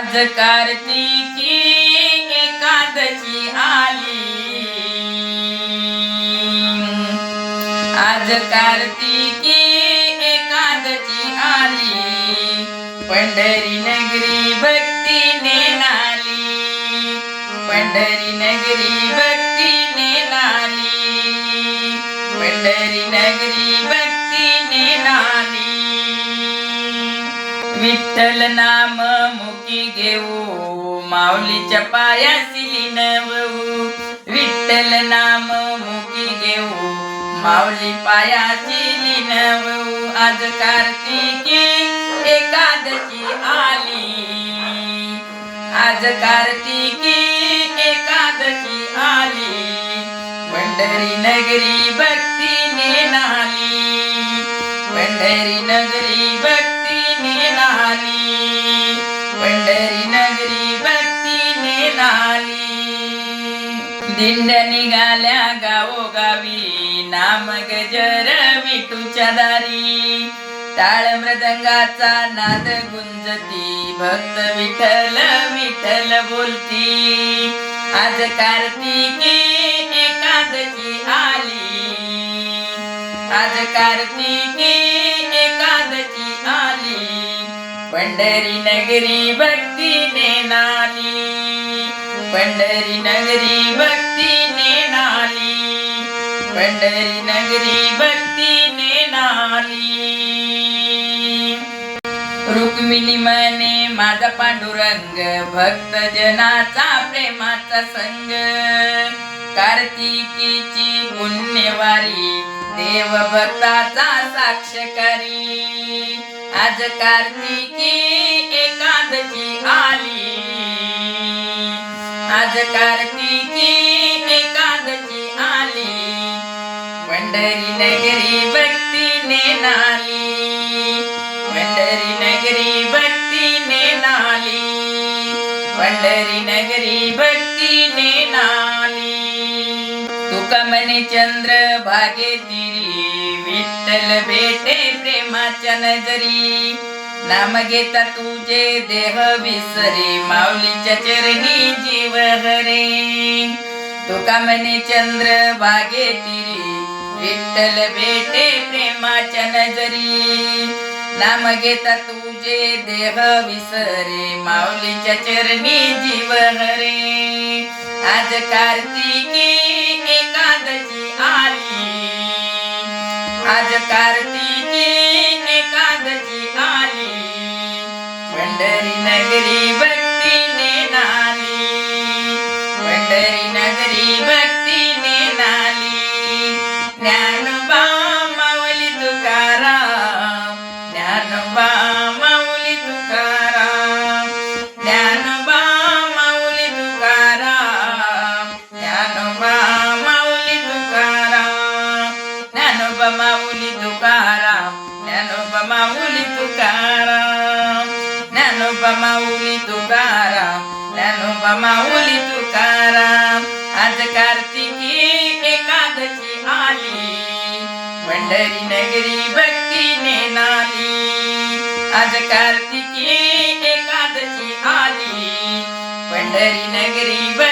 आज कार्तिकी एकादशी आली. आज कार्तिकी एकादशी आली. पंढरी नगरी भक्तीने नाली. पंढरी नगरी भक्तीने नाली. पंढरी नगरी भक्तीने नाली. विठ्ठल नाम मुकी घेऊ माऊलीच्या पायासी लिनवू. विठ्ठल नाम मुकी घेऊ माऊली पायाची लिनवू. आज कार्तिकी एकादशी आली. आज कार्तिकी एकादशी आली. पंढरी नगरी भक्तीने नाली पंढरी नगरी भक्तीने नाली. पंढरी नगरी भक्तीने नाली. दिंड निघाल्या गावोगावी नाम गजर विटूच्या दारी. टाळ मृदंगाचा नाद गुंजती भक्त विठल विठल बोलती. आज कार्तिकी एकादशी आली. आज कार्तिकी पंढरी नगरी भक्तीने नाली. पंढरी नगरी भक्तीने नाली. पंढरी नगरी भक्तीने नाली. रुक्मिणी म्हणे माझा पांडुरंग भक्त जनाचा प्रेमाचा संग. कार्तिकीची पुण्यवारी देव भक्ताचा साक्षकारी आज कार्तिकी एकादशी आली. आज कार्तिकी एकादशी आली. पंढरी नगरी भक्तीने नाली. पंढरी नगरी भक्तीने नाली. पंढरी नगरी भक्तीने नाली. तुका म्हणे चंद्र भागे तिरी विठ्ठल भेटे प्रेमाच्या नजरी. नाम घेता तुझे देह विसरे. माऊलीच्या चरणी जीव हरे. तुका म्हणे चंद्र बागे तिरी. विठ्ठल भेटे प्रेमाच्या नजरी. नाम घेता तुझे देह विसरे. माऊलीच्या चरणी जीव हरे. आज कार्तिकी एकादशी आली. आज कार्तिकी ನಗರಿ ಭಕ್ತಿ ನಾಲಿ. ಪಂಡರಿ ನಗರಿ ಭಕ್ತಿ ನಾಲಿ. ಜ್ಞಾನ ಬಾಮೌಲಿ ತುಕಾರ. ಜ್ಞಾನ ಬಾಮೌಲಿ ತುಕಾರ. ಜ್ಞಾನ ಬಾಮೌಲಿ ತುಕಾರ. ಜ್ಞಾನ ಬಾಮೌಲಿ ತುಕಾರ. ಜ್ಞಾನೊಬ್ಬ ಮೌಲಿ ತುಕಾರ. ಜ್ಞಾನೊಬ್ಬ ಮೌಲಿ ತುಕಾರ. माऊली तुकाराम. आज कार्तिकी एकादशी आली. पंढरी नगरी भक्तीने नाली. आज कार्तिकी एकादशी आली. पंढरी नगरी